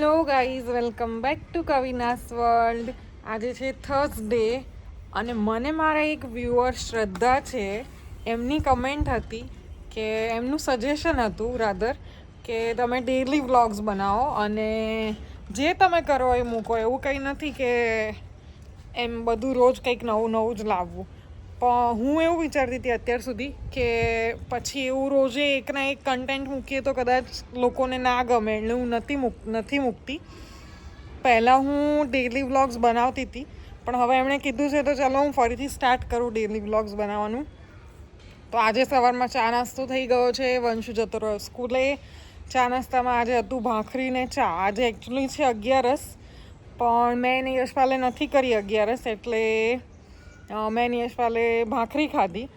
Hello guys, welcome back to Kavina's world. આજે છે Thursday અને મને મારા એક વ્યુઅર શ્રદ્ધા છે. એમની કમેન્ટ હતી કે, એમનું સજેશન હતું રાધર કે તમે ડેલી વ્લોગ્સ બનાવો અને જે તમે કરો એ મૂકો. એવું કંઈ નથી કે એમ બધું રોજ કંઈક નવું નવું જ લાવવું. હું એવું વિચારતી હતી અત્યાર સુધી કે પછી એવું રોજે એકના એક કન્ટેન્ટ મૂકીએ તો કદાચ લોકોને ના ગમે. એટલે હું નથી મૂક, નથી મૂકતી. પહેલાં હું ડેલી વ્લોગ્સ બનાવતી હતી. પણ હવે એમણે કીધું છે તો ચાલો હું ફરીથી સ્ટાર્ટ કરું ડેલી વ્લોગ્સ બનાવવાનું. તો આજે સવારમાં ચા નાસ્તો થઈ ગયો છે. વંશુ જતો રહ્યો સ્કૂલે. ચા નાસ્તામાં આજે હતું ભાખરી ને ચા. આજે એકચ્યુઅલી છે અગિયારસ. પણ મેં એને યશપાલે નથી કરી અગિયારસ એટલે મેં યશપાલે ભાખરી ખાધી.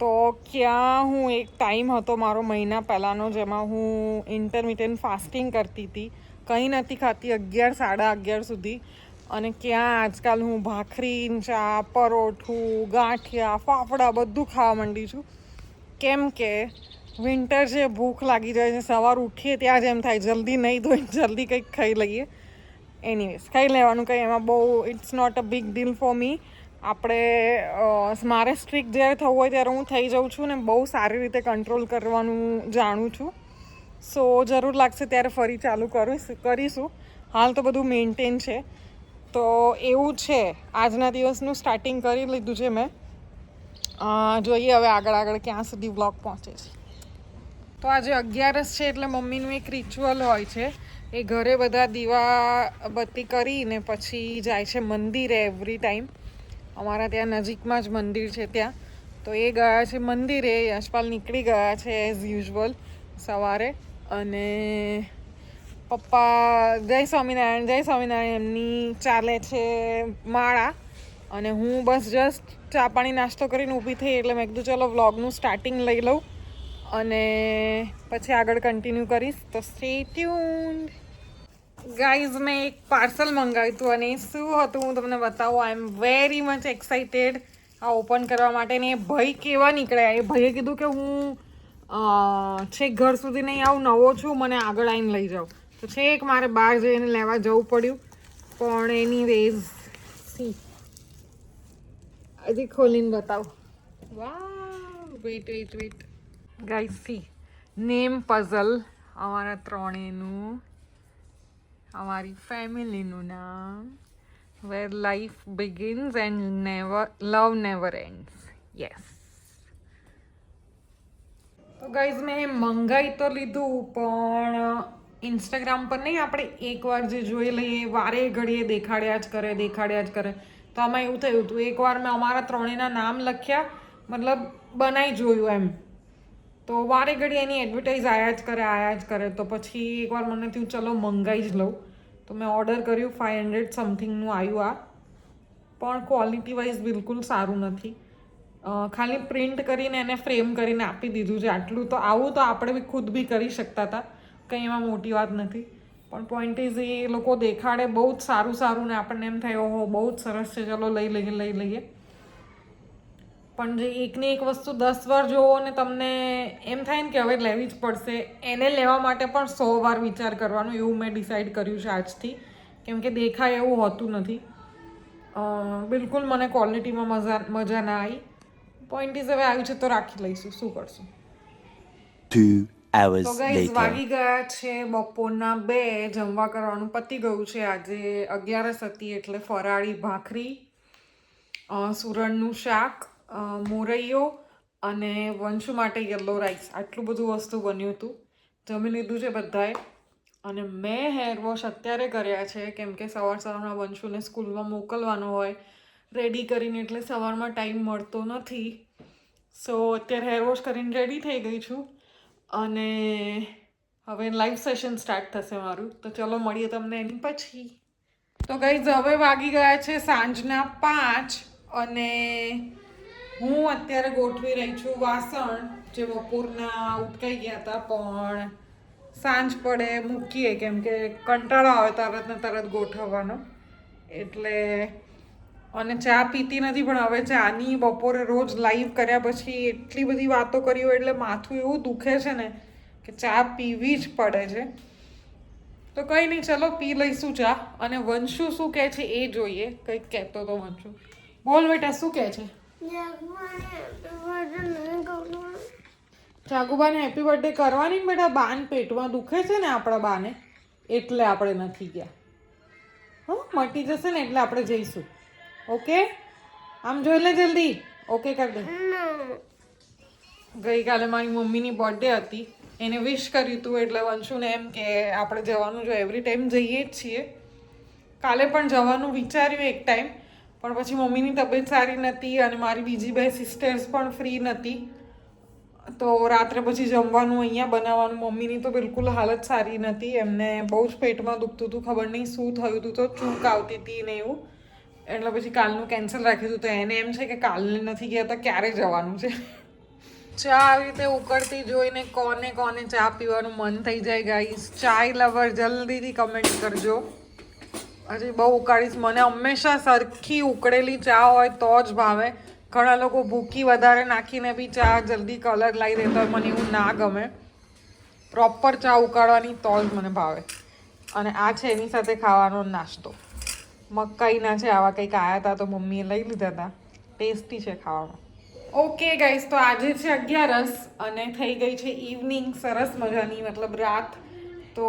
તો ક્યાં હું એક ટાઈમ હતો મારો મહિના પહેલાંનો જેમાં હું ઇન્ટરમિડિયન્ટ ફાસ્ટિંગ કરતી હતી. કંઈ નથી ખાતી અગિયાર, સાડા અગિયાર સુધી. અને ક્યાં આજકાલ હું ભાખરી ચા, પરોઠું, ગાંઠિયા, ફાફડા બધું ખાવા માંડી છું. કેમ કે વિન્ટર છે ભૂખ લાગી જાય છે સવાર ઉઠીએ ત્યાં જ એમ થાય, જલ્દી નહીં ધોઈ, જલ્દી કંઈક ખાઈ લઈએ. એનીવેઝ ખાઈ લેવાનું કંઈ એમાં બહુ it's not a big deal for me આપણે મારે સ્ટ્રીક જ્યારે થવું હોય ત્યારે હું થઈ જાઉં છું ને બહુ સારી રીતે કંટ્રોલ કરવાનું જાણું છું. સો જરૂર લાગશે ત્યારે ફરી ચાલુ કરીશ, કરીશું. હાલ તો બધું મેન્ટેન છે. તો એવું છે. આજના દિવસનું સ્ટાર્ટિંગ કરી લીધું છે મેં. જોઈએ હવે આગળ આગળ ક્યાં સુધી વ્લોગ પહોંચે છે. તો આજે અગિયારસ છે એટલે મમ્મીનું એક રિચ્યુઅલ હોય છે. એ ઘરે બધા દીવા બત્તી કરીને પછી જાય છે મંદિરે એવરી ટાઈમ અમારા ત્યાં નજીકમાં જ મંદિર છે ત્યાં. તો એ ગયા છે મંદિરે, યશપાલ નીકળી ગયા છે એઝ યુઝવલ સવારે. અને પપ્પા જય સ્વામિનારાયણ જય સ્વામિનારાયણ એમની ચાલે છે માળા. અને હું બસ જસ્ટ ચા પાણી નાસ્તો કરીને ઊભી થઈ એટલે મેં કીધું, ચલો વ્લોગનું સ્ટાર્ટિંગ લઈ લઉં. અને પછી આગળ કન્ટિન્યુ કરીશ. તો સ્ટે ટ્યુન્ડ ગાઈઝ મેં એક પાર્સલ મંગાવ્યું હતું અને શું હતું હું તમને બતાવું. I am very much excited આ ઓપન કરવા માટે ને એ ભાઈ કેવા નીકળ્યા. એ ભાઈએ કીધું કે હું છેક ઘર સુધી નહીં આવું, નવો છું, મને આગળ આવીને લઈ જાઉં તો છેક મારે બહાર જઈને લેવા જવું પડ્યું. પણ એની રેઝ સી હજી ખોલીને બતાવો. Wow wait wait wait guys see name puzzle અમારા ત્રણેયનું અમારી ફેમિલીનું નામ where life begins and never love never ends yes તો ગાઈઝ મેં મંગાઈ તો લીધું, પણ ઇન્સ્ટાગ્રામ પર નહીં, આપણે એકવાર જે જોઈ લઈએ, વારે ઘડીએ દેખાડ્યા જ કરે, દેખાડ્યા જ કરે. તો આમાં એવું થયું હતું એકવાર મેં અમારા ત્રણેયના નામ લખ્યા, મતલબ બનાવી જોયું એમ. તો વારે ઘડી એની એડવર્ટાઇઝ આયા જ કરે, આયા જ કરે. તો પછી એકવાર મને થયું, ચલો, મંગાઈ જ લઉં. તો મેં ઓર્ડર કર્યું ફાઇવ હંડ્રેડ સમથિંગનું આવ્યું આ. પણ ક્વોલિટી વાઇઝ બિલકુલ સારું નથી. ખાલી પ્રિન્ટ કરીને એને ફ્રેમ કરીને આપી દીધું છે. આટલું તો, આવું તો આપણે બી ખુદ બી કરી શકતા હતા. કંઈ એમાં મોટી વાત નથી. પણ પોઈન્ટ ઇઝ એ લોકો દેખાડે બહુ જ સારું સારું ને આપણને એમ થાય, ઓહો, બહુ જ સરસ છે. ચલો, લઈ લઈએ લઈ લઈએ. પણ જે એકની એક વસ્તુ દસ વાર જોવો ને તમને એમ થાય ને કે હવે લેવી જ પડશે એને લેવા માટે પણ સો વાર વિચાર કરવાનો એવું મેં ડિસાઈડ કર્યું છે આજથી. કેમ કે દેખાય એવું હોતું નથી. બિલકુલ મને ક્વોલિટીમાં મજા મજા ના આવી. પોઈન્ટ ઇઝ હવે આવ્યું છે તો રાખી લઈશું. શું કરશું? તો ગાઈઝ વાગી ગયા છે બપોરના બે. જમવા કરવાનું પતી ગયું છે. આજે અગિયારસ હતી એટલે ફરાળી ભાખરી સુરણનું શાક મોરૈયો અને વંશુ માટે યલો રાઈસ. આટલું બધું વસ્તુ બન્યું હતું. જમી લીધું છે બધાએ. અને મેં હેર વોશ અત્યારે કર્યા છે. કેમ કે સવાર સવારમાં વંશુને સ્કૂલમાં મોકલવાનો હોય, રેડી કરીને, એટલે સવારમાં ટાઈમ મળતો નથી. સો, અત્યારે હેર વોશ કરીને રેડી થઈ ગઈ છું. અને હવે લાઈવ સેશન સ્ટાર્ટ થશે મારું. તો ચલો મળીએ તમને એની પછી. તો ગઈ હવે વાગી ગયા છે સાંજના પાંચ અને હું અત્યારે ગોઠવી રહી છું વાસણ, જે બપોરના ઉટકાઈ ગયા હતા, પણ સાંજ પડે મૂકીએ, કેમ કે કંટાળો આવે તરત ને તરત ગોઠવવાનો. એટલે અને ચા પીતી નથી, પણ હવે ચાની બપોરે રોજ લાઈવ કર્યા પછી એટલી બધી વાતો કરી હોય એટલે માથું એવું દુખે છે ને કે ચા પીવી જ પડે છે. તો કંઈ નહીં, ચલો પી લઈશું ચા. અને વંશુ શું કહે છે એ જોઈએ, કંઈક કહેતો તો વંશુ. બોલ બેટા, શું કહે છે? જાગુબાને હેપી બર્થડે કરવાની બેટા, બાન પેટમાં દુખે છે ને આપણા બાને, એટલે આપણે નથી ગયા. હો, મટી જશે ને એટલે આપણે જઈશું. ઓકે? આમ જોઈ લે જલ્દી. ઓકે કર દે. ગઈકાલે મારી મમ્મીની બર્થડે હતી. એને વિશ કર્યું હતું એટલે વંશુને એમ કે આપણે જવાનું જો એવરી ટાઈમ જઈએ જ છીએ. કાલે પણ જવાનું વિચાર્યું એક ટાઈમ પણ પછી મમ્મીની તબિયત સારી નથી અને મારી બીજી બે સિસ્ટર્સ પણ ફ્રી નથી તો રાત્રે પછી જમવાનું અહીંયા બનાવવાનું. મમ્મીની તો બિલકુલ હાલત સારી નથી એમને બહુ જ પેટમાં દુખતું હતું. ખબર નહીં શું થયું હતું. તો ચૂક આવતી હતી ને એવું. એટલે પછી કાલનું કેન્સલ રાખ્યું હતું. તો એને એમ છે કે કાલને નથી ગયા તો ક્યારે જવાનું છે? ચા આવી રીતે ઉકળતી જોઈને કોને કોને ચા પીવાનું મન થઈ જાય ગાઈસ ચાય લવર જલ્દીથી કમેન્ટ કરજો. હજી બહુ ઉકાળીશ. મને હંમેશા સરખી ઉકળેલી ચા હોય તો જ ભાવે. ઘણા લોકો ભૂકી વધારે નાખીને બી ચા જલ્દી કલર લાવી દેતા હોય. મને એવું ના ગમે. પ્રોપર ચા ઉકાળવાની તો જ મને ભાવે. અને આ છે એની સાથે ખાવાનો નાસ્તો. મકાઈના છે, આવા કંઈક આવ્યા હતા તો મમ્મીએ લઈ લીધા હતા. ટેસ્ટી છે ખાવામાં. ઓકે ગાઈસ તો આજે છે અગિયારસ અને થઈ ગઈ છે ઇવનિંગ સરસ મજાની, મતલબ રાત તો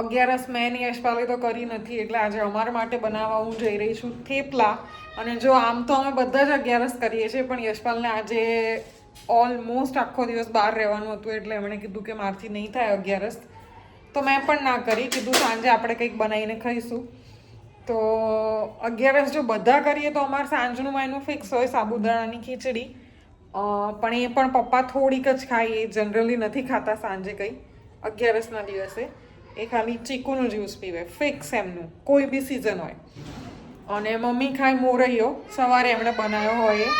અગિયારસ મેં એની યશપાલે તો કરી નથી, એટલે આજે અમારા માટે બનાવવા હું જઈ રહી છું થેપલા. અને જો આમ તો અમે બધા જ અગિયારસ કરીએ છીએ, પણ યશપાલને આજે ઓલમોસ્ટ આખો દિવસ બહાર રહેવાનું હતું, એટલે એમણે કીધું કે મારથી નહીં થાય અગિયારસ. તો મેં પણ ના કરી, કીધું સાંજે આપણે કંઈક બનાવીને ખાઈશું. તો અગિયારસ જો બધા કરીએ તો અમારે સાંજનું એનું ફિક્સ હોય સાબુદાણાની ખીચડી. પણ એ પણ પપ્પા થોડીક જ ખાય, એ જનરલી નથી ખાતા સાંજે કંઈ. અગિયારસના દિવસે એ ખાલી ચીકુનું જ્યુસ પીવે ફિક્સ એમનું કોઈ બી સિઝન હોય. અને મમ્મી ખાય મોરૈયો, સવારે એમણે બનાવ્યો હોય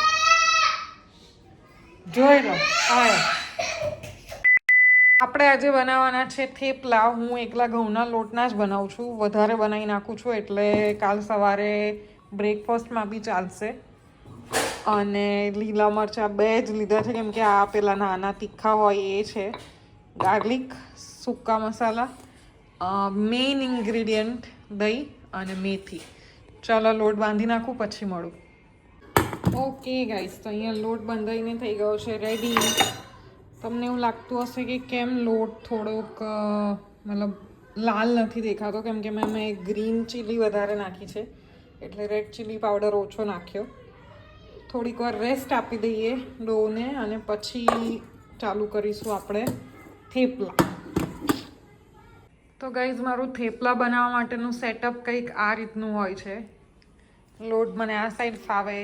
જોઈ લો હા આપણે આજે બનાવવાના છે થેપલા. હું એકલા ઘઉંના લોટના જ બનાવું છું. વધારે બનાવી નાખું છું એટલે કાલ સવારે બ્રેકફાસ્ટમાં બી ચાલશે. અને લીલા મરચાં બે જ લીધા છે. કેમ કે આ પેલા નાના તીખા હોય એ છે. ગાર્લિક, સૂકા મસાલા મેઇન ઇન્ગ્રીડિયન્ટ દહીં અને મેથી. ચાલો લોટ બાંધી નાખું, પછી મળું. ઓકે ગાઈસ તો અહીંયા લોટ બંધાઈને થઈ ગયો છે રેડી તમને એવું લાગતું હશે કે કેમ લોટ થોડોક મતલબ લાલ નથી દેખાતો, કેમ કે મેં મેં ગ્રીન ચીલી વધારે નાખી છે, એટલે રેડ ચીલી પાવડર ઓછો નાખ્યો. થોડીક વાર રેસ્ટ આપી દઈએ ડોને, અને પછી ચાલુ કરીશું આપણે. થેપલા. તો ગાઈઝ મારું થેપલા બનાવવા માટેનું સેટઅપ કંઈક આ રીતનું હોય છે. લોટ મને આ સાઈડ ફાવે.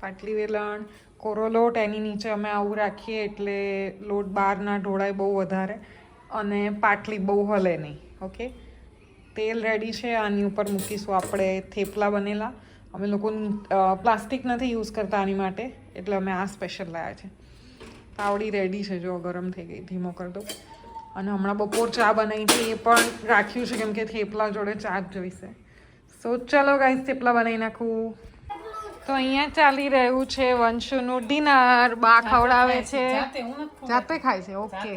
પાટલી વેલણ, કોરો લોટ, એની નીચે અમે આવું રાખીએ એટલે લોટ બહાર ના ઢોળાય બહુ વધારે અને પાટલી બહુ હલે નહીં ઓકે તેલ રેડી છે, આની ઉપર મૂકીશું આપણે થેપલા બનેલા. અમે લોકો પ્લાસ્ટિક નથી યુઝ કરતા આની માટે, એટલે અમે આ સ્પેશિયલ લાવ્યા છે. તાવડી રેડી છે જો ગરમ થઈ ગઈ ધીમો કરી દો અને હમણાં બપોર ચા બનાવી છે એ પણ રાખ્યું છે કેમ કે થેપલા જોડે ચા જ જોઈશે. સો ચલો ગાઈસ થેપલા બનાવી નાખું. તો અહીંયા ચાલી રહ્યું છે વંશુનું ડિનર. બા ખવડાવે છે જાતે ખાય છે ઓકે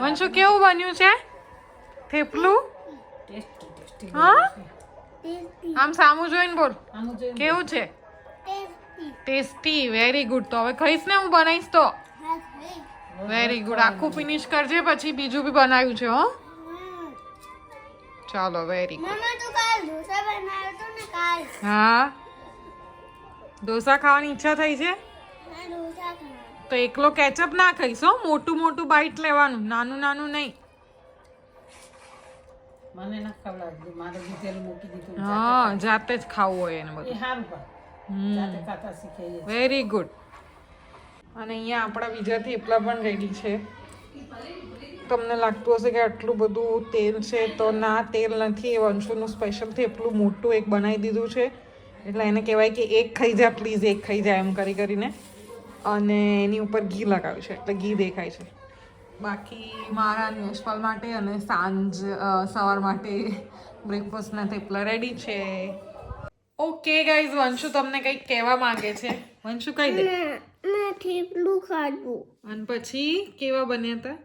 વંશુ કેવું બન્યું છે? થેપલું? હા? આમ સામું જોઈને બોલ. કેવું છે? ટેસ્ટી. વેરી ગુડ તો હવે ખાઈશ ને હું બનાવીશ તો. વેરી ગુડ આખું ફિનિશ કરજે પછી બીજું બી બનાવ્યું છે હો. ચાલો વેરી ગુડ મમ્મા તું કાલ ઢોસા બનાવ્યો તો ને કાલ. હા. ઢોસા ખાવાની ઈચ્છા થઈ છે? મેં ઢોસા ખાવા તો એકલો કેચઅપ ના ખાઈશ હો. મોટું મોટું બાઈટ લેવાનું નાનું નાનું નહીં. મને ના ખવડાવજો મારે દીધેલું મૂકી દીધું હા જાતે જ ખાવું હોય એને બધું. સારું પણ જાતે ખાતા શીખે વેરી ગુડ અને અહીંયા આપણા બીજા થેપલા પણ રેડી છે. તમને લાગતું હશે કે આટલું બધું તેલ છે તો ના, તેલ નથી. એ વંશુનું સ્પેશિયલ થેપલું મોટું એક બનાવી દીધું છે. એટલે એને કહેવાય કે એક ખાઈ જા પ્લીઝ એક ખાઈ જાય એમ કરી કરીને. અને એની ઉપર ઘી લગાવ્યું છે. એટલે ઘી દેખાય છે. બાકી મારા અને માટે અને સાંજ સવાર માટે બ્રેકફાસ્ટના થેપલા રેડી છે. ઓકે ગાઈઝ વંશુ તમને કંઈક કહેવા માંગે છે? વંશુ, કહી દે. મેં થેપલું ખાધું. અને પછી કેવા બન્યા હતા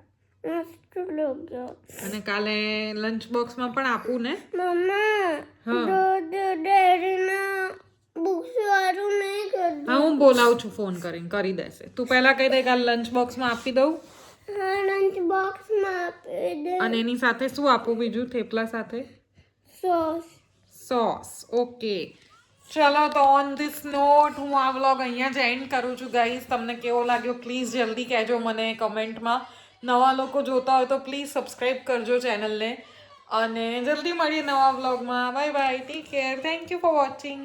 મસ્ત લાગ્યો. અને કાલે લંચ બોક્સમાં પણ આપું ને? મમ્મા હા. દૂધ ડેરીના બુક્સ વાળું નહીં કરતું હા હું બોલાવું છું ફોન કરીને કરી દેશે. તું પહેલા કહી દે કાલે લંચ બોક્સમાં આપી દઉં. હા લંચ બોક્સમાં આપી દે. અને એની સાથે શું આપું બીજું થેપલા સાથે? સોસ. Sauce okay. ચલો તો ઓન ધીસ નોટ હું આ વ્લોગ અહીંયા જ એન્ડ કરું છું ગાઈઝ તમને કેવો લાગ્યો પ્લીઝ જલ્દી કહેજો મને કમેન્ટમાં. નવા લોકો જોતા હોય તો પ્લીઝ સબસ્ક્રાઈબ કરજો ચેનલને અને જલ્દી મળીએ નવા વ્લોગમાં bye bye take care thank you for watching